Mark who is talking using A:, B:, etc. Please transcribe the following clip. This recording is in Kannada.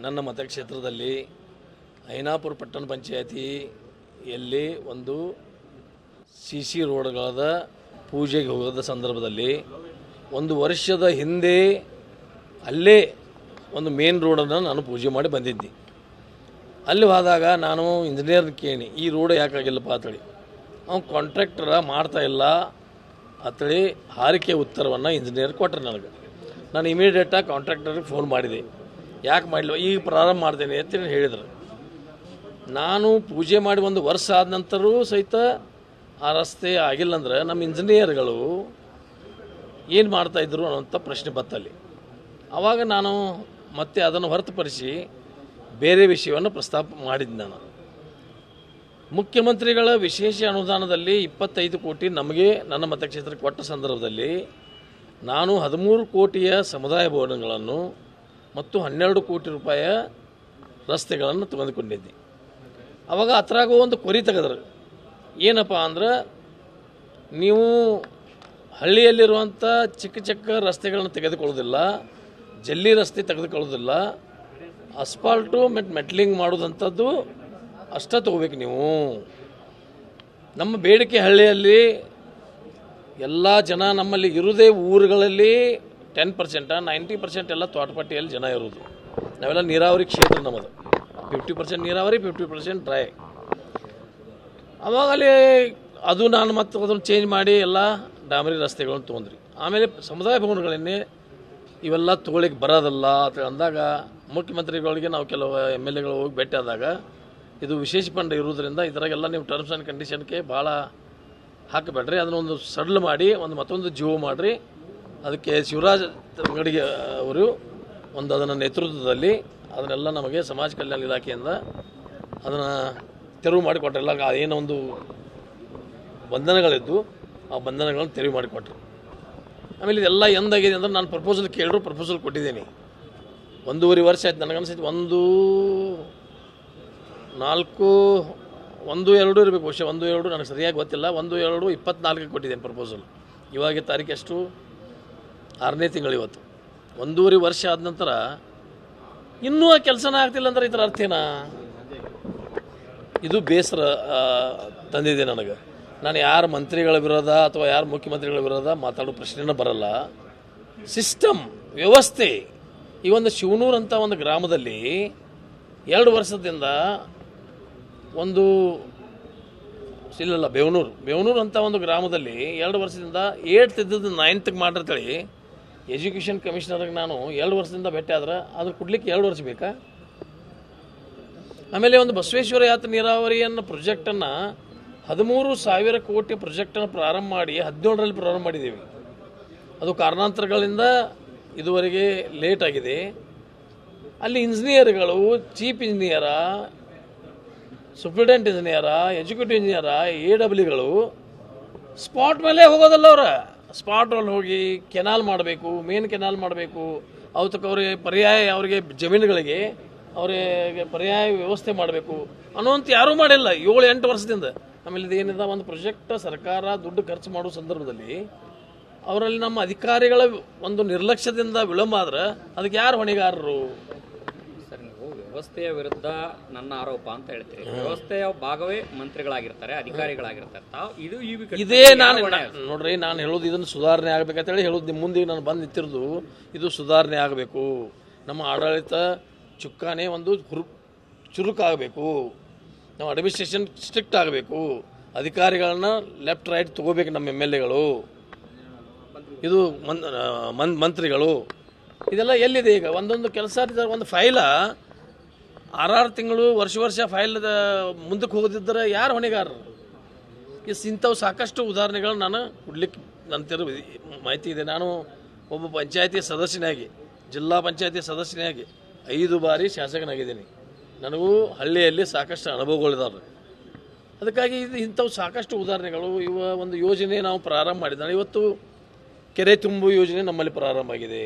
A: ನನ್ನ ಮತಕ್ಷೇತ್ರದಲ್ಲಿ ಐನಾಪುರ ಪಟ್ಟಣ ಪಂಚಾಯತಿಯಲ್ಲಿ ಒಂದು ಸಿ ಸಿ ರೋಡ್ಗಳಾದ ಪೂಜೆಗೆ ಹೋಗೋದ ಸಂದರ್ಭದಲ್ಲಿ ಒಂದು ವರ್ಷದ ಹಿಂದೆ ಅಲ್ಲೇ ಒಂದು ಮೇನ್ ರೋಡನ್ನು ನಾನು ಪೂಜೆ ಮಾಡಿ ಬಂದಿದ್ದೆ. ಅಲ್ಲಿ ಹೋದಾಗ ನಾನು ಇಂಜಿನಿಯರ್ ಕೇಳಿ, ಈ ರೋಡ್ ಯಾಕಾಗಿಲ್ಲಪ್ಪ? ಅಂತೇಳಿ. ಅವ್ನು ಕಾಂಟ್ರಾಕ್ಟರ ಮಾಡ್ತಾ ಇಲ್ಲ ಅಂತೇಳಿ ಹಾರಿಕೆ ಉತ್ತರವನ್ನು ಇಂಜಿನಿಯರ್ ಕೊಟ್ಟರು ನನಗೆ. ನಾನು ಇಮಿಡಿಯೇಟಾಗಿ ಕಾಂಟ್ರಾಕ್ಟರ್ಗೆ ಫೋನ್ ಮಾಡಿದೆ. ಯಾಕೆ ಮಾಡಲಿಲ್ಲ? ಈಗ ಪ್ರಾರಂಭ ಮಾಡ್ತೇನೆ ಅಂತೇಳಿ ಹೇಳಿದರು. ನಾನು ಪೂಜೆ ಮಾಡಿ ಒಂದು ವರ್ಷ ಆದ ನಂತರವೂ ಸಹಿತ ಆ ರಸ್ತೆ ಆಗಿಲ್ಲ ಅಂದ್ರೆ ನಮ್ಮ ಇಂಜಿನಿಯರ್ಗಳು ಏನು ಮಾಡ್ತಾಯಿದ್ರು ಅನ್ನೋಂಥ ಪ್ರಶ್ನೆ ಬತ್ತಲ್ಲಿ ಆವಾಗ ನಾನು ಮತ್ತೆ ಅದನ್ನು ಹೊರತುಪಡಿಸಿ ಬೇರೆ ವಿಷಯವನ್ನು ಪ್ರಸ್ತಾಪ ಮಾಡಿದ್ದೆ ನಾನು. ಮುಖ್ಯಮಂತ್ರಿಗಳ ವಿಶೇಷ ಅನುದಾನದಲ್ಲಿ ಇಪ್ಪತ್ತೈದು ಕೋಟಿ ನಮಗೆ ನನ್ನ ಮತಕ್ಷೇತ್ರಕ್ಕೆ ಕೊಟ್ಟ ಸಂದರ್ಭದಲ್ಲಿ ನಾನು ಹದಿಮೂರು ಕೋಟಿಯ ಸಮುದಾಯ ಭವನಗಳನ್ನು ಮತ್ತು ಹನ್ನೆರಡು ಕೋಟಿ ರೂಪಾಯಿ ರಸ್ತೆಗಳನ್ನು ತೆಗೆದುಕೊಂಡಿದ್ದೆ. ಅವಾಗ ಹತ್ರಾಗ ಒಂದು ಕೊರಿ ತೆಗೆದ್ರು. ಏನಪ್ಪ ಅಂದ್ರೆ ನೀವು ಹಳ್ಳಿಯಲ್ಲಿರುವಂಥ ಚಿಕ್ಕ ಚಿಕ್ಕ ರಸ್ತೆಗಳನ್ನು ತೆಗೆದುಕೊಳ್ಳೋದಿಲ್ಲ, ಜಲ್ಲಿ ರಸ್ತೆ ತೆಗೆದುಕೊಳ್ಳೋದಿಲ್ಲ, ಅಸ್ಫಾಲ್ಟು ಮೆಟ್ ಮೆಟ್ಲಿಂಗ್ ಮಾಡೋದಂಥದ್ದು ಅಷ್ಟೇ ತಗೋಬೇಕು ನೀವು. ನಮ್ಮ ಬೇಡಿಕೆ ಹಳ್ಳಿಯಲ್ಲಿ ಎಲ್ಲ ಜನ ನಮ್ಮಲ್ಲಿ ಇರುವುದೇ ಊರುಗಳಲ್ಲಿ ಟೆನ್ ಪರ್ಸೆಂಟ ನೈಂಟಿ ಪರ್ಸೆಂಟ್ ಎಲ್ಲ ತೋಟಪಟ್ಟಿಯಲ್ಲಿ ಜನ ಇರೋದು. ನಾವೆಲ್ಲ ನೀರಾವರಿ ಕ್ಷೇತ್ರ ನಮ್ಮದು. ಫಿಫ್ಟಿ ಪರ್ಸೆಂಟ್ ನೀರಾವರಿ ಫಿಫ್ಟಿ ಪರ್ಸೆಂಟ್ ಡ್ರೈ ಅವಾಗ ಅಲ್ಲಿ ಅದು ನಾನು ಮತ್ತೆ ಅದನ್ನು ಚೇಂಜ್ ಮಾಡಿ ಎಲ್ಲ ಡಾಮರಿ ರಸ್ತೆಗಳನ್ನು ತೊಗೊಂಡ್ರಿ ಆಮೇಲೆ ಸಮುದಾಯ ಭವನಗಳನ್ನೇ ಇವೆಲ್ಲ ತೊಗೊಳಿಕ್ಕೆ ಬರೋದಲ್ಲ ಅಂತ ಅಂದಾಗ ಮುಖ್ಯಮಂತ್ರಿಗಳಿಗೆ ನಾವು ಕೆಲವು ಎಂ ಎಲ್ ಎಗಳು ಹೋಗಿ ಭೇಟಿ ಆದಾಗ ಇದು ವಿಶೇಷ ಪಂಡ ಇರೋದ್ರಿಂದ ಇದರಾಗೆಲ್ಲ ನೀವು ಟರ್ಮ್ಸ್ ಆ್ಯಂಡ್ ಕಂಡೀಷನ್ಗೆ ಭಾಳ ಹಾಕಬೇಡ್ರಿ. ಅದನ್ನೊಂದು ಸಡ್ಲ್ ಮಾಡಿ ಒಂದು ಮತ್ತೊಂದು ಜೀವ ಮಾಡಿರಿ. ಅದಕ್ಕೆ ಶಿವರಾಜ್ ಅಂಗಡಿಗೆ ಅವರು ಒಂದು ಅದನ್ನು ನೇತೃತ್ವದಲ್ಲಿ ಅದನ್ನೆಲ್ಲ ನಮಗೆ ಸಮಾಜ ಕಲ್ಯಾಣ ಇಲಾಖೆಯಿಂದ ಅದನ್ನು ತೆರವು ಮಾಡಿಕೊಟ್ರಲ್ಲ ಏನೋ ಒಂದು ಬಂಧನಗಳಿದ್ದು ಆ ಬಂಧನಗಳನ್ನು ತೆರವು ಮಾಡಿಕೊಟ್ರು. ಆಮೇಲೆ ಇದೆಲ್ಲ ಎಂದಾಗಿದೆ ಅಂದ್ರೆ ನಾನು ಪ್ರಪೋಸಲ್ ಕೇಳಿದ್ರು ಪ್ರಪೋಸಲ್ ಕೊಟ್ಟಿದ್ದೀನಿ. ಒಂದೂವರೆ ವರ್ಷ ಆಯ್ತು ನನಗನ್ಸೈತೆ ಒಂದು ನಾಲ್ಕು, ಒಂದು ಎರಡು ಇರಬೇಕು ವರ್ಷ ಒಂದು ಎರಡು, ನನಗೆ ಸರಿಯಾಗಿ ಗೊತ್ತಿಲ್ಲ. ಒಂದು ಎರಡು ಇಪ್ಪತ್ನಾಲ್ಕಕ್ಕೆ ಕೊಟ್ಟಿದ್ದೇನೆ ಪ್ರಪೋಸಲ್ ಇವಾಗ ತಾರೀಕು ಎಷ್ಟು? ಆರನೇ ತಿಂಗಳು ಇವತ್ತು. ಒಂದೂವರೆ ವರ್ಷ ಆದ ನಂತರ ಇನ್ನೂ ಆ ಕೆಲಸನ ಆಗ್ತಿಲ್ಲ ಅಂದ್ರೆ ಇದರ ಅರ್ಥ ಏನ? ಇದು ಬೇಸರ ತಂದಿದೆ ನನಗೆ. ನಾನು ಯಾರು ಮಂತ್ರಿಗಳ ವಿರೋಧ ಅಥವಾ ಯಾರು ಮುಖ್ಯಮಂತ್ರಿಗಳ ವಿರೋಧ ಮಾತಾಡೋ ಪ್ರಶ್ನೆನೇ ಬರಲ್ಲ. ಸಿಸ್ಟಮ್, ವ್ಯವಸ್ಥೆ, ಈ ಒಂದು ಶಿವನೂರು ಅಂತ ಒಂದು ಗ್ರಾಮದಲ್ಲಿ ಎರಡು ವರ್ಷದಿಂದ ಒಂದು ಇಲ್ಲಲ್ಲ, ಬೇವನೂರು. ಬೇವನೂರು ಅಂತ ಒಂದು ಗ್ರಾಮದಲ್ಲಿ ಎರಡು ವರ್ಷದಿಂದ ಏಟ್ತ್ ಇದ್ದದ್ದು ನೈನ್ತ್ಗೆ ಮಾಡಿರ್ತೇಳಿ ಎಜುಕೇಷನ್ ಕಮಿಷನರ್ಗೆ ನಾನು ಎರಡು ವರ್ಷದಿಂದ ಭೇಟಿ ಆದ್ರೆ ಅದು ಕೊಡ್ಲಿಕ್ಕೆ ಎರಡು ವರ್ಷ ಬೇಕಾ? ಆಮೇಲೆ ಒಂದು ಬಸವೇಶ್ವರ ಯಾತ್ರೆ ನೀರಾವರಿಯನ್ನು ಪ್ರೊಜೆಕ್ಟನ್ನು ಹದಿಮೂರು ಸಾವಿರ ಕೋಟಿ ಪ್ರೊಜೆಕ್ಟನ್ನು ಪ್ರಾರಂಭ ಮಾಡಿ ಹದಿನೇಳರಲ್ಲಿ ಪ್ರಾರಂಭ ಮಾಡಿದ್ದೀವಿ. ಅದು ಕಾರಣಾಂತರಗಳಿಂದ ಇದುವರೆಗೆ ಲೇಟ್ ಆಗಿದೆ. ಅಲ್ಲಿ ಇಂಜಿನಿಯರ್ಗಳು, chief engineer superintendent engineer executive engineer, A ಡಬ್ಲ್ಯೂಗಳು spot ಮೇಲೆ ಹೋಗೋದಲ್ಲ ಅವ್ರ. ಸ್ಪಾಟ್ ಅಲ್ಲಿ ಹೋಗಿ ಕೆನಾಲ್ ಮಾಡಬೇಕು, ಮೇನ್ ಕೆನಾಲ್ ಮಾಡಬೇಕು, ಅವತ್ತಕ್ಕೆ ಅವ್ರಿಗೆ ಪರ್ಯಾಯ, ಅವರಿಗೆ ಜಮೀನುಗಳಿಗೆ ಅವರಿಗೆ ಪರ್ಯಾಯ ವ್ಯವಸ್ಥೆ ಮಾಡಬೇಕು ಅನ್ನೋಂತ ಯಾರೂ ಮಾಡಿಲ್ಲ. ಏಳು, ಎಂಟು ವರ್ಷದಿಂದ. ಆಮೇಲೆ ಇದೇನಿದೆ ಒಂದು ಪ್ರೊಜೆಕ್ಟ್ ಸರ್ಕಾರ ದುಡ್ಡು ಖರ್ಚು ಮಾಡೋ ಸಂದರ್ಭದಲ್ಲಿ ಅವರಲ್ಲಿ ನಮ್ಮ ಅಧಿಕಾರಿಗಳ ಒಂದು ನಿರ್ಲಕ್ಷ್ಯದಿಂದ ವಿಳಂಬ ಆದ್ರೆ ಅದಕ್ಕೆ ಯಾರು ಹೊಣೆಗಾರರು?
B: ವ್ಯವಸ್ಥೆಯ ವಿರುದ್ಧ ನನ್ನ ಆರೋಪ ಅಂತ ಹೇಳ್ತೀರಿ. ವ್ಯವಸ್ಥೆಯ ಭಾಗವೇ ಮಂತ್ರಿಗಳಾಗಿರ್ತಾರೆ ಅಧಿಕಾರಿಗಳಾಗಿರ್ತಾರೆ. ತಾವು ಇದು ಈ
A: ಇದೇ ನಾನು ನೋಡ್ರಿ ನಾನು ಹೇಳೋದು ಇದನ್ನು ಸುಧಾರಣೆ ಆಗ್ಬೇಕಂತೇಳಿ ಹೇಳೋದು. ನಿಮ್ಮ ಮುಂದೆ ನಾನು ಬಂದು ನಿಂತಿರೋದು ಇದು ಸುಧಾರಣೆ ಆಗಬೇಕು. ನಮ್ಮ ಆಡಳಿತ ಚುಕ್ಕಾನೇ ಒಂದು ಹುರು ಚುರುಕಾಗಬೇಕು. ನಮ್ಮ ಅಡ್ಮಿನಿಸ್ಟ್ರೇಷನ್ ಸ್ಟ್ರಿಕ್ಟ್ ಆಗಬೇಕು. ಅಧಿಕಾರಿಗಳನ್ನ ಲೆಫ್ಟ್ ರೈಟ್ ತಗೋಬೇಕು ನಮ್ಮ ಎಂ ಎಲ್ ಎಗಳು ಇದು ಮನ್ ಆ, ಮನ್ ಮಂತ್ರಿಗಳು. ಇದೆಲ್ಲ ಎಲ್ಲಿದೆ ಈಗ? ಒಂದೊಂದು ಕೆಲಸ ಒಂದು ಫೈಲ ಆರಾರು ತಿಂಗಳು ವರ್ಷ ವರ್ಷ ಫೈಲ್ ಮುಂದಕ್ಕೆ ಹೋಗದಿದ್ದರೆ ಯಾರು ಹೊಣೆಗಾರರು? ಇಸ್ ಇಂಥವು ಸಾಕಷ್ಟು ಉದಾಹರಣೆಗಳನ್ನು ನಾನು ಕೊಡ್ಲಿಕ್ಕೆ ನನ್ನ ಮಾಹಿತಿ ಇದೆ. ನಾನು ಒಬ್ಬ ಪಂಚಾಯತಿ ಸದಸ್ಯನಾಗಿ, ಜಿಲ್ಲಾ ಪಂಚಾಯತಿ ಸದಸ್ಯನಾಗಿ ಐದು ಬಾರಿ ಶಾಸಕನಾಗಿದ್ದೀನಿ. ನನಗೂ ಹಳ್ಳಿಯಲ್ಲಿ ಸಾಕಷ್ಟು ಅನುಭವಗಳಿದಾವೆ. ಅದಕ್ಕಾಗಿ ಇದು ಇಂಥವು ಸಾಕಷ್ಟು ಉದಾಹರಣೆಗಳು. ಇವ ಒಂದು ಯೋಜನೆ ನಾವು ಪ್ರಾರಂಭ ಮಾಡಿದ್ದಾರೆ. ಇವತ್ತು ಕೆರೆ ತುಂಬು ಯೋಜನೆ ನಮ್ಮಲ್ಲಿ ಪ್ರಾರಂಭ ಆಗಿದೆ.